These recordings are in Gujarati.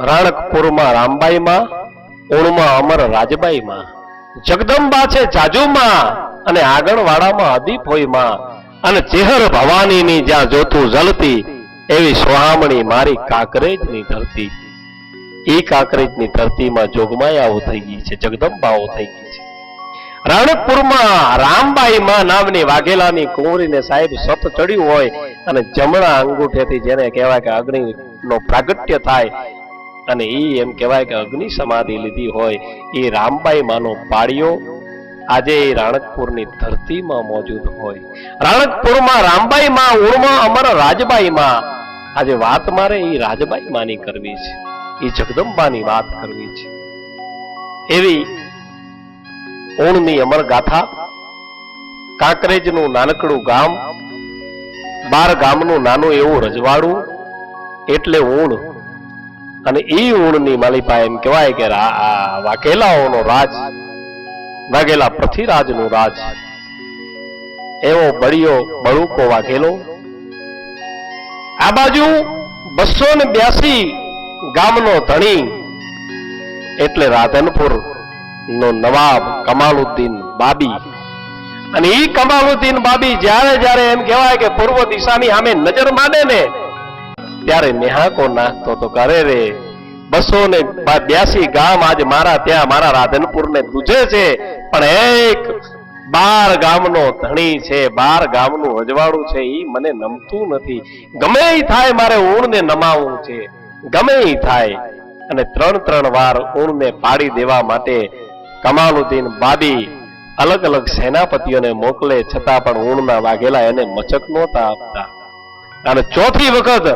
રાણકપુરમાં, રામબાઈમાં ઓણમાં અમર રાજબાઈમાં, જગદંબા છે જાજુમાં અને આંગણવાડામાં અદીપ હોયમાં અને ચેહર ભવાનીની જ્યાં જોતું જલતી એવી સોહામણી મારી કાંકરેજની ધરતી. એ કાંકરેજની ધરતીમાં જોગમાયાઓ થઈ ગઈ છે જગદંબાઓ થઈ ગઈ છે. રાણકપુરમાં રામબાઈમાં નામની વાઘેલાની કુંવરીને સાહેબ સત ચડ્યું હોય અને જમણા અંગૂઠેથી જેને કહેવાય કે અગ્નિનો પ્રાગટ્ય થાય અને એ એમ કહેવાય કે અગ્નિ સમાધિ લીધી હોય એ રામબાઈ માનો પાળિયો આજે એ રાણકપુરની ધરતીમાં મોજૂદ હોય. રાણકપુરમાં રામબાઈ માં ઉર્મા અમર રાજબાઈ માં. આજે વાત મારે એ રાજબાઈ માની કરવી છે. એ જગદંબાની વાત કરવી છે. એવી ઓણની અમર ગાથા, કાંકરેજનું નાનકડું ગામ, બાર ગામનું નાનું એવું રજવાડું, એટલે ઊણ અને એ ઊણની માલિપા એમ કહેવાય કે વાઘેલાઓનો રાજ, વાઘેલા પૃથ્વીરાજનું રાજ. એવો બળિયો, બળુકો વાઘેલો. આ બાજુ બસો ને બ્યાસી ગામનો ધણી, એટલે રાધનપુર નો નવાબ કમાલુદ્દીન બાબી. અને ઈ કમાલુદ્દીન બાબી જ્યારે જ્યારે એમ કહેવાય કે પૂર્વ દિશાની સામે નજર માંડે ને ત્યારે નેહાકો નાખતો તો કરે રે. બસો ને બ્યાસી ગામ આજ મારા ત્યાં, મારા રાધનપુર ને દૂજે છે. પણ એક બાર ગામનો ધણી છે, બાર ગામનું અજવાળું છે એ મને નમતું નથી. ગમે થાય મારે ઊણને નમાવવું છે. ગમે થાય. અને ત્રણ ત્રણ વાર ઊણને પાડી દેવા માટે કમાલુદ્દીન બાબી અલગ અલગ સેનાપતિઓને મોકલે, છતાં પણ ઊણના વાઘેલા એને મચક નહોતા આપતા. અને ચોથી વખત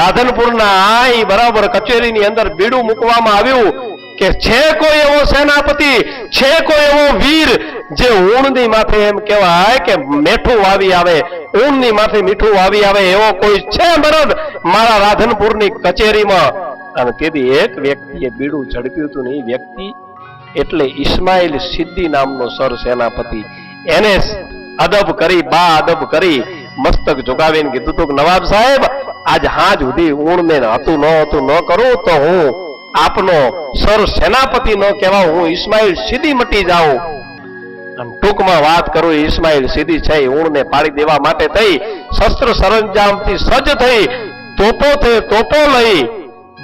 રાધનપુરના આઈ બરાબર કચેરીની અંદર બીડું મૂકવામાં આવ્યું કે છે કોઈ એવો સેનાપતિ, છે કોઈ એવો વીર જે ઊણની માથે એમ કહેવાય કે મેઠું વાવી આવે ઊણની માથે મીઠું વાવી આવે એવો કોઈ છે મરદ મારા રાધનપુરની કચેરીમાં? અને તેથી એક વ્યક્તિએ બીડું ઝડપ્યું હતું ને એ વ્યક્તિ એટલે ઇસ્માઇલ સિદ્ધિ નામનો સર સેનાપતિ. એને અદબ કરી, બા અદબ કરી મસ્તક ઝુકાવીને કીધું તું નવાબ સાહેબ, આજ હાજ સુધી ઊણને હતું, ન હતું, ન કરું તો હું આપનો સર સેનાપતિ ન કહેવા હું ઇસ્માઇલ સીધી મટી જાઉં. ટૂંકમાં વાત કરું ઇસ્માઇલ સીધી છે, ઊણને પાડી દેવા માટે થઈ શસ્ત્ર સરંજામથી સજ્જ થઈ તોપો તે તોપો લઈ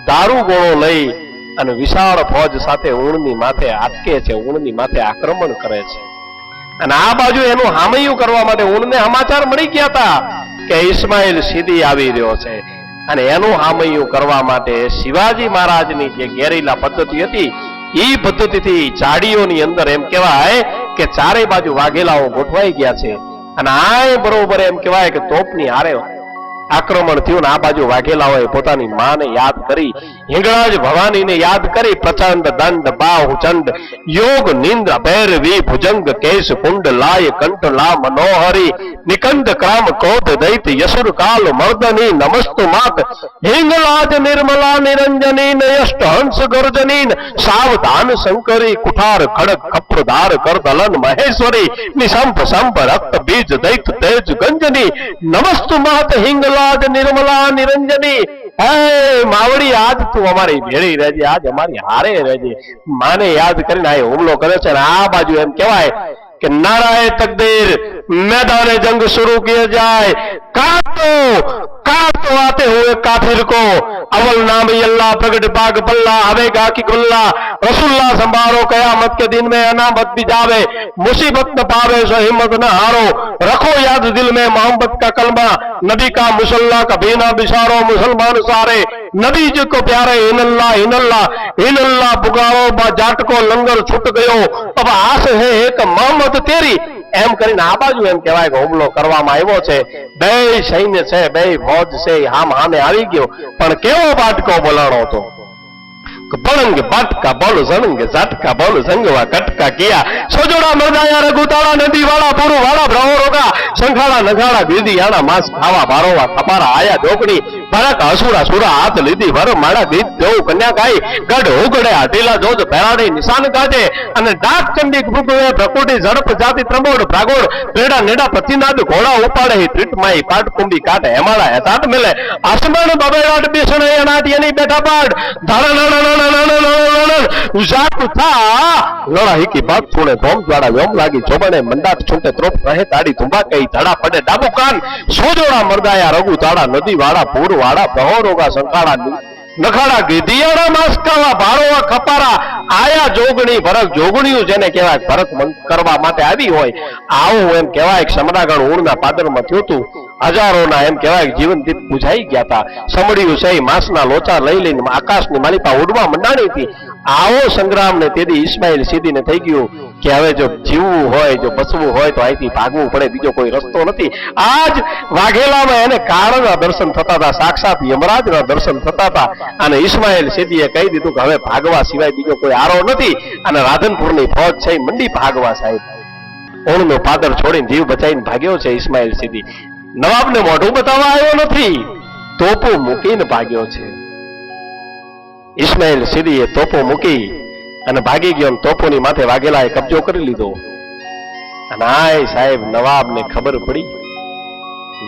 દારૂ ગોળો લઈ અને વિશાળ ફોજ સાથે ઊણની માથે આટકે છે, ઊણની માથે આક્રમણ કરે છે. અને આ બાજુ એનું હામૈયું કરવા માટે ઊણને સમાચાર મળી ગયા હતા કે ઇસ્માઇલ સીધી આવી રહ્યો છે. અને એનું હામૈયું કરવા માટે શિવાજી મહારાજની જે ગેરીલા પદ્ધતિ હતી એ પદ્ધતિથી ચાડીઓની અંદર એમ કહેવાય કે ચારે બાજુ વાઘેલાઓ ગોઠવાઈ ગયા છે. અને આ બરોબર એમ કહેવાય કે તોપની હારે આક્રમણ થયું ને આ બાજુ વાઘેલાઓએ પોતાની માને યાદ કરી હિંગળાજ ભવાનીને યાદ કરી પ્રચંડ દંડ, બાહુ ચંડ, યોગ, નિંદ્ર, ભૈરવી, ભુજંગ, કેશ, કુંડ, લાય, કંઠ લા મનોહરી નિકંદ ક્રામ ક્રોધ, દૈત, યસુર, કાલ, મર્દની, નમસ્તુ, માત હિંગળાજ નિર્મલા, નિરંજની, નયષ્ટ, હંસ ગર્જની સાવધાન, શંકરી, કુઠાર, ખડક કપ્રધાર કરદલન, મહેશ્વરી, નિશંભ, સંભ, રક્ત, બીજ, દૈત, તેજ, ગંજની, નમસ્તુ, માત, હિંગલાજ, નિર્મલા, નિરંજની માવડી, આજ તું અમારી ભેળી રહેજે, આજ અમારી હારે રહેજે. માને યાદ કરીને આ હુમલો કર્યો છે અને આ બાજુ એમ કહેવાય કે નારાએ તકદીર મેદાને જંગ શરૂ કિયા જાય. કાં તો काटो काटो आते हुए काफिर को अवल नाम अल्लाह प्रगट बाग बल्ला हवेगा की गुल्ला रसुल्ला संभारो कयामत के दिन में अनामत भी जावे मुसीबत न पावे सो हिम्मत न हारो रखो याद दिल में मोहब्बत का कलमा नबी का मुसल्ला का भीना बिसारो मुसलमान सारे नबी जी को प्यारे इनल्ला इनल्ला इनल्ला पुकारो बा जाटको लंगर छूट गयो अब आस है एक मोहम्मद तेरी એમ કરીને આ બાજુ એમ કહેવાય કે હુમલો કરવામાં આવ્યો છે. બે સૈન્ય છે, બે ફોજ છે હામ હામે આવી ગયો. પણ કેવો બાટકો બોલાણો હતો? ભણંગ બાટકા બોલ ઝણંગ ઝાટકા બોલ ઝંગવા કટકા કિયા. સોજોડા મરદાયા રઘુતાળા નદી વાળા પૂરું વાળા બ્રહો રોગા શંખાળા નઘાળા બીદી આણા માસ ખાવા ભારોવા ખપારા આયા ઢોકણી ભરક અસુરા સુરા હાથ લીધી, વર માળા દીધ જવું કન્યા ગાઈ ગઢ ઉગડે, હટીલા જોજ ભેરાડી નિશાન કાઢે, અને ડાક ચંડી ભૃગુએ પ્રકૃતિ ઝડપ, જાતિ ત્રંબોડ પ્રાગોડ પેડા નેડા પતિનાદ ઘોડા ઉપાડે ત્રીટ માઈ પાટ કુંડી કાઢે, હેમાળા હેતાટ મેલે. આસમાન બબેવાટ બેસણ એનાટી એની બેઠા પાડ. ઉજાત થા. લડા હિકી બાપ છોડે ધોમ દ્વારા વ્યોમ લાગી, જોબણે મંડાટ છૂટે ત્રોપ રહે તાડી ધુંબા કઈ ધડા પડે ડાબુ કાન. સોજોડા મરદાયા રઘુ તાળા નદી વાળા પૂર વાળા રોગા સંકાળા નખાડા ગીધિયાળા માસ્કાવા ભારોવા ખપારા આયા જોગણી ભરત જોગણીયું જેને કહેવાય ભરત કરવા માટે આવી હોય. આવું એમ કહેવાય સમરાગણ ઊણના પાદરમાં થયું હતું. હજારોના એમ કહેવાય જીવન દીપ બુઝાઈ ગયા હતા. સમડિયું સહી માંસના લોચા લઈ લઈને આકાશની માલિકા ઉડવા મંડાણી હતી. આવો સંગ્રામ ને તેથી ઇસ્માઇલ સીધીને થઈ ગયું. કે હવે જો જીવવું હોય, જો બસવું હોય તો અહીંથી ભાગવું પડે, બીજો કોઈ રસ્તો નથી. આજ વાઘેલામાં એને કાળના દર્શન થતા હતા, સાક્ષાત યમરાજના દર્શન થતા હતા. અને ઇસ્માઇલ સેદીએ કહી દીધું કે હવે ભાગવા સિવાય બીજો કોઈ આરો નથી. અને રાધનપુરની ફોજ છે મંડી ભાગવા સાહેબ. ઓણનો પાદર છોડીને જીવ બચાવીને ભાગ્યો છે ઇસ્માઇલ સીધી નવાબને મોઢું બતાવવા આવ્યો નથી. તોપો મૂકીને ભાગ્યો છે. ઇસ્માઇલ સીધીએ તોપો મૂકી અને ભાગી ગયો તોપોની માથે વાઘેલાએ કબજો કરી લીધો. અને આય સાહેબ, નવાબને ખબર પડી.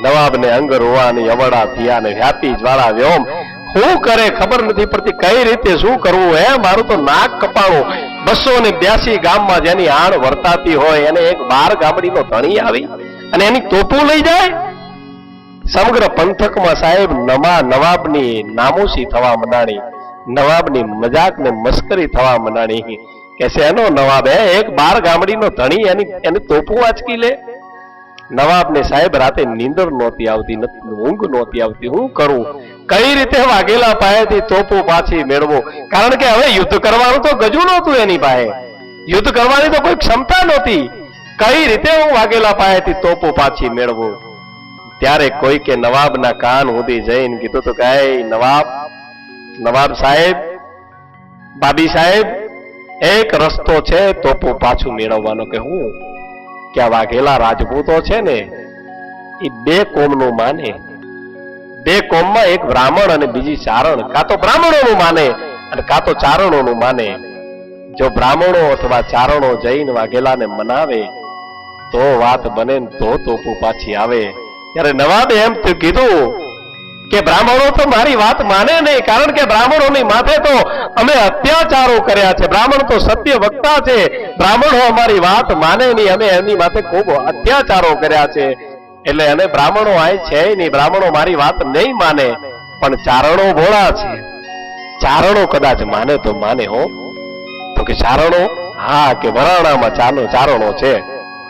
નવાબને અંગ રોવાની અવળા થયા ને વ્યાપી જ્વાળા વ્યોમ. શું કરે ખબર નથી પડતી કઈ રીતે શું કરવું હે? મારું તો નાક કપાણું બસો ને બ્યાસી ગામમાં જેની આણ વર્તાતી હોય એને એક બાર ગામડીનો ધણી આવી અને એની તોપું લઈ જાય. સમગ્ર પંથકમાં સાહેબ, નમા નવાબની નામુસી થવા મંડાણી નવાબની મજાક ને મસ્કરી થવા મનાણી. કે શેનો નવાબ હે? એક બાર ગામડીનો ધણી એની એની તોપું વાંચકી લે. નવાબને સાહેબ રાતે નીંદર નહોતી આવતી ઊંઘ નહોતી આવતી. હું કરું? કઈ રીતે વાઘેલા પાસેથી તોપો પાછી મેળવો? કારણ કે હવે યુદ્ધ કરવાનું તો ગજુ નહોતું એની પાસે. યુદ્ધ કરવાની તો કોઈ ક્ષમતા નહોતી. કઈ રીતે હું વાઘેલા પાસેથી તોપો પાછી મેળવો? ત્યારે કોઈ કે નવાબના કાન સુધી જઈને કીધું તો કે નવાબ નવાબ સાહેબ, બાબી સાહેબ, એક રસ્તો છે તોપો પાછું મેળવવાનો કે હું? કે આ વાઘેલા રાજપૂતો છે ને, એ બે કોમનું માને. બે કોમમાં એક બ્રાહ્મણ અને બીજી ચારણ. કાં તો બ્રાહ્મણોનું માને અને કાં તો ચારણોનું માને. જો બ્રાહ્મણો અથવા ચારણો જઈને વાઘેલાને મનાવે, તો વાત બને તો તોપુ પાછી આવે. ત્યારે નવાબે એમ કીધું કે બ્રાહ્મણો તો મારી વાત માને નહીં, કારણ કે બ્રાહ્મણોની માથે તો અમે અત્યાચારો કર્યા છે. બ્રાહ્મણ તો સત્ય વક્તા છે. બ્રાહ્મણો અમારી વાત માને નહીં, અમે એમની માથે ખૂબ અત્યાચારો કર્યા છે. એટલે અને બ્રાહ્મણો આય છે નહીં, બ્રાહ્મણો મારી વાત નહીં માને, પણ ચારણો ભોળા છે. ચારણો કદાચ માને તો માને હો. તો કે ચારણો? હા, કે વરાણામાં ચાલો ચારણો છે.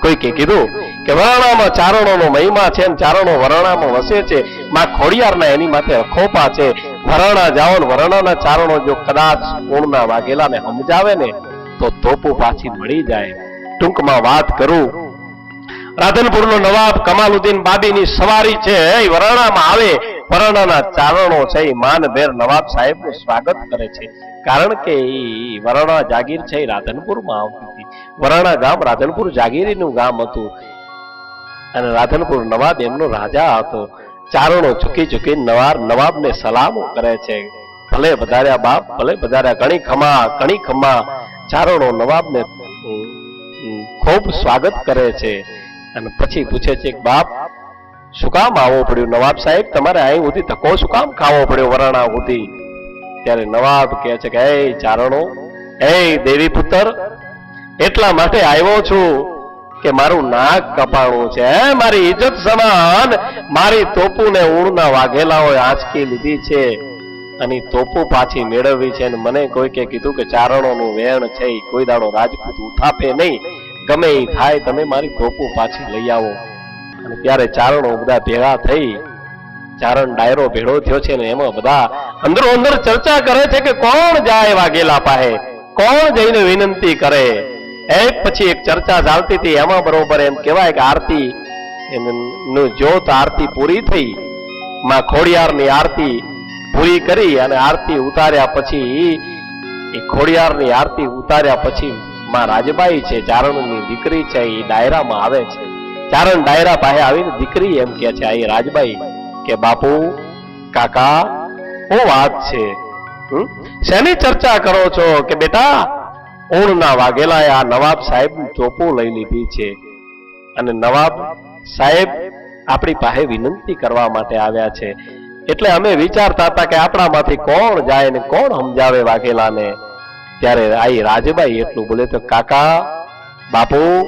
કોઈ કે કીધું કે વરણામાં ચારણોનો મહિમા છે ને ચારણો વરણામાં વસે છે. માં ખોડિયારના એની માથે અખોપા છે. વરાણા જાઓ ને ચારણો જો કદાચ કોણના વાઘેલાને સમજાવે ને, તો તોપો પાછી મળી જાય. ટૂંકમાં વાત કરું. રાધનપુરનો નવાબ કમાલુદ્દીન બાબીની સવારી છે. એ વરાણામાં આવે. વરાણાના ચારણો છે. એ માનભેર નવાબ સાહેબનું સ્વાગત કરે છે. કારણ કે ઈ વરાણા જાગીર છે. એ રાધનપુરમાં આવતી હતી. વરાણા ગામ રાધનપુર જાગીરીનું ગામ હતું. અને રાધનપુર નવાબ એમનો રાજા હતો. ચારણો ઝૂકી ઝૂકી નવાર નવાબને સલામો કરે છે. ભલે વધાર્યા બાપ, ભલે વધાર્યા ઘણી ખમા ઘણી ખમા, ચારણો નવાબને ખૂબ સ્વાગત કરે છે. અને પછી પૂછે છે કે, બાપ, શું કામ આવવો પડ્યું? નવાબ સાહેબ, તમારે અહીં સુધી ધક્કો શું કામ ખાવો પડ્યો વરાણા સુધી? ત્યારે નવાબ કહે છે કે એ ચારણો એ દેવી પુત્ર એટલા માટે આવ્યો છું કે મારું નાક કપાણું છે મારી ઇજ્જત સમાન. મારી તોપુને ઊણના વાઘેલાઓએ આંચકી લીધી છે અને તોપુ પાછી મેળવવી છે અને મને કોઈ કે કીધું કે ચારણોનું વેણ છે કોઈ દાડો રાજપૂત ઉઠાપે નહીં. ગમે એ થાય, તમે મારી તોપુ પાછી લઈ આવો. અને ત્યારે ચારણો બધા ભેગા થઈ. ચારણ ડાયરો ભેળો થયો છે ને એમાં બધા અંદરો અંદર ચર્ચા કરે છે કે કોણ જાય વાઘેલા પાસે? કોણ જઈને વિનંતી કરે? એક પછી એક ચર્ચા ચાલતી હતી, એમાં બરોબર એમ કહેવાય કે આરતી નું જોત આરતી પૂરી થઈ. માં ખોડિયારની આરતી પૂરી કરી અને આરતી ઉતાર્યા પછી, એ ખોડિયારની આરતી ઉતાર્યા પછી માં રાજબાઈ છે ચારણની દીકરી છે, એ ડાયરામાં આવે છે. ચારણ ડાયરા પાસે આવીને દીકરી એમ કે છે આ એ રાજબાઈ, કે બાપુ, કાકા શું વાત છે? શેની ચર્ચા કરો છો? કે બેટા ઊણના વાઘેલાએ આ નવાબ સાહેબ ચોપો લઈ લીધી છે. અને નવાબ સાહેબ આપણી પાસે વિનંતી કરવા માટે આવ્યા છે. એટલે અમે વિચારતા હતા કે આપણામાંથી કોણ જાય ને કોણ સમજાવે વાઘેલાને? ત્યારે આઈ રાજબાઈ એટલું બોલે તો, કાકા, બાપુ,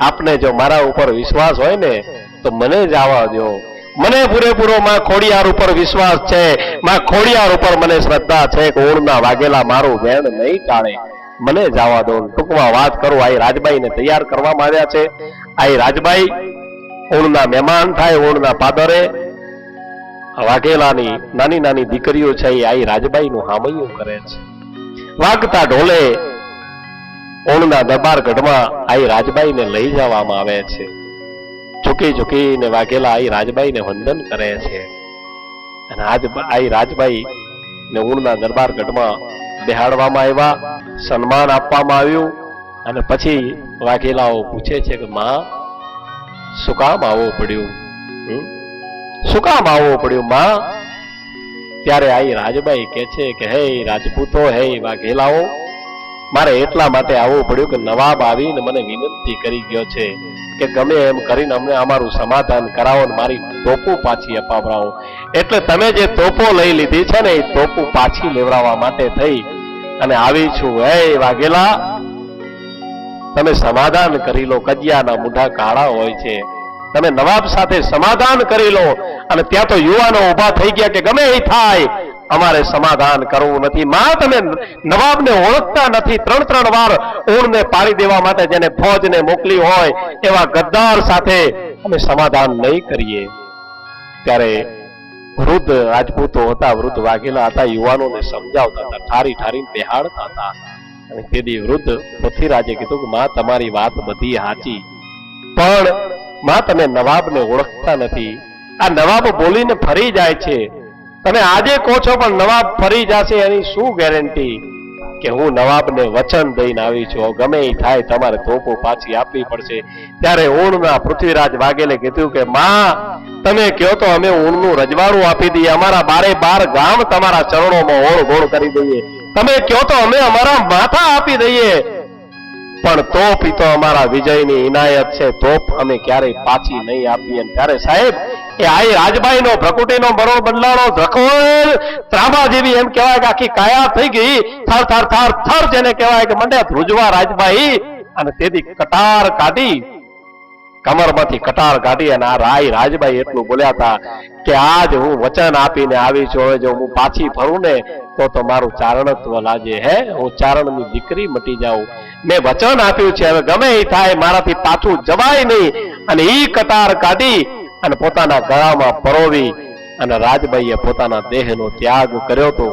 આપને જો મારા ઉપર વિશ્વાસ હોય ને, તો મને જ આવવા દો. મને પૂરેપૂરો માં ખોડિયાર ઉપર વિશ્વાસ છે. માં ખોડિયાર ઉપર મને શ્રદ્ધા છે કે ઓળના વાગેલા મારું વેણ નહીં ટાળે. મને જવા દો. ટૂંકમાં વાત કરું, આઈ રાજબાઈને તૈયાર કરવામાં આવ્યા છે. આ રાજબાઈ ઓણના મહેમાન થાય ઓણના પાદરે. વાઘેલાની નાની નાની દીકરીઓ છે, એ આઈ રાજબાઈનું હામૈયું કરે છે. વાગતા ઢોલે ઓણના દરબાર ગઢમાં આઈ રાજબાઈને લઈ જવામાં આવે છે. ઝૂકી ઝૂકીને વાઘેલા આઈ રાજબાઈને વંદન કરે છે. અને આજ આઈ રાજબાઈ ને ઊણના દરબાર ગઢમાં બેહાડવામાં આવ્યા, સન્માન આપવામાં આવ્યું અને પછી વાઘેલાઓ પૂછે છે કે, માં, શું કામ આવવું પડ્યું? શું કામ આવવું પડ્યું, માં? ત્યારે આઈ રાજબાઈ કે છે કે, હે રાજપૂતો, હે વાઘેલાઓ, મારે એટલા માટે આવવું પડ્યું કે નવાબ આવીને મને વિનંતી કરી ગયો છે કે ગમે એમ કરીને અમને અમારું સમાધાન કરાવો ને મારી તોપો પાછી અપાવરાવો એટલે તમે જે તોપો લઈ લીધી છે ને, એ તોપો પાછી લેવડાવવા માટે થઈ. અને આવી છું. હે વાઘેલા, તમે સમાધાન કરી લો. કજિયાના મુઢા કાળા હોય છે. તમે નવાબ સાથે સમાધાન કરી લો. અને ત્યાં તો યુવાનો ઊભા થઈ ગયા કે ગમે એ થાય, અમારે સમાધાન કરવું નથી. માં તમે નવાબને ઓળખતા નથી. ત્રણ ત્રણ વાર ઊણને પાડી દેવા માટે જેને ફોજને મોકલી હોય, એવા ગદ્દાર સાથે અમે સમાધાન નહીં કરીએ. ત્યારે વૃદ્ધ રાજપૂતો હતા, વૃદ્ધ વાઘેલા હતા, યુવાનોને સમજાવતા હતા, ઠારી ઠારીને બેહાડતા હતા. અને તેથી વૃદ્ધ પૃથ્વીરાજે કીધું કે, માં, તમારી વાત બધી સાચી. પણ માં, તમે નવાબને ઓળખતા નથી. આ નવાબ બોલીને ફરી જાય છે. તમે આજે કહો છો, પણ નવાબ ફરી જશે એની શું ગેરંટી? કે હું નવાબને વચન દઈને આવી છું. ગમે એ થાય તમારે તોપો પાછી આપવી પડશે. ત્યારે ઊણના પૃથ્વીરાજ વાઘેલે કીધું કે, માં, તમે કહો તો અમે ઊણનું રજવાડું આપી દઈએ. અમારા બારે બાર ગામ તમારા ચરણોમાં ઓળ ગોળ કરી દઈએ. તમે કહો તો અમે અમારા માથા આપી દઈએ. પણ તોપ તો અમારા વિજયની ઇનાયત છે. તોપ અમે ક્યારેય પાછી નહીં આપીએ. ત્યારે સાહેબ એ આઈ રાજબાઈનો પ્રકૃતિનો બરો બદલાણો ધ્રખોળ ત્રાંબા જેવી એમ કહેવાય કે આખી કાયા થઈ ગઈ. થર થર થર થર જેને કહેવાય કે મંડે ધ્રુજવા રાજબાઈ. અને તેથી કટાર કાઢી. કમરમાંથી કટાર કાઢી અને આ રાય રાજભાઈ એટલું બોલ્યા હતા કે આજ હું વચન આપીને આવી છું. હવે જો હું પાછી ફરું ને, તો તો મારું ચારણત્વ લાગે. હે, હું ચારણની દીકરી મટી જાઉં. મેં વચન આપ્યું છે. હવે ગમે એ થાય, મારાથી પાછું જવાય નહીં. અને ઈ કટાર કાઢી અને પોતાના ગળામાં પરોવી અને રાજબાઈએ પોતાના દેહનો ત્યાગ કર્યો તો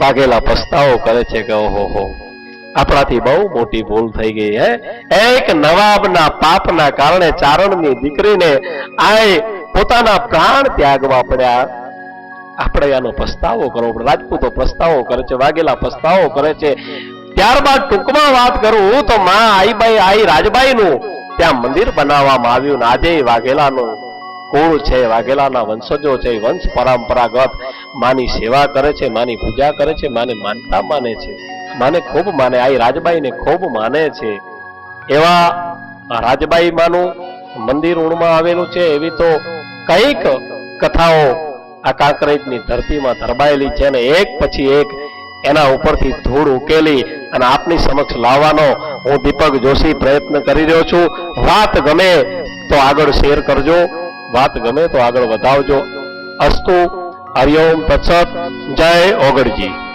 વાઘેલા પસ્તાવો કરે છે કે ઓહો હો, આપણાથી બહુ મોટી ભૂલ થઈ ગઈ હે. એક નવાબના પાપના કારણે ચારણની દીકરીને આય પોતાના પ્રાણ ત્યાગવા પડ્યા. આપણે આનો પસ્તાવો કરવો પડે. રાજપૂતો પસ્તાવો કરે છે, વાઘેલા પસ્તાવો કરે છે. ત્યારબાદ ટૂંકમાં વાત કરું તો માં આઈબાઈ આઈ રાજબાઈનું ત્યાં મંદિર બનાવવામાં આવ્યું ને આજે વાઘેલાનું કુળ છે, વાઘેલાના વંશજો છે વંશ પરંપરાગત. માની સેવા કરે છે, માની પૂજા કરે છે, માને માનતા માને છે. માને ખૂબ માને. આ રાજબાઈને ખૂબ માને છે. એવા રાજબાઈ માનું મંદિર ઊણમાં આવેલું છે, એવી તો કંઈક કથાઓ આ કાંકરેજની ધરતીમાં ધરબાયેલી છે અને એક પછી એક એના ઉપરથી ધૂળ ઉકેલી અને આપની સમક્ષ લાવવાનો હું દીપક જોશી પ્રયત્ન કરી રહ્યો છું. વાત ગમે તો આગળ શેર કરજો. વાત ગમે તો આગળ વધાવજો અસ્તુ હરિઓમ તત્સત, જય ઓગળજી.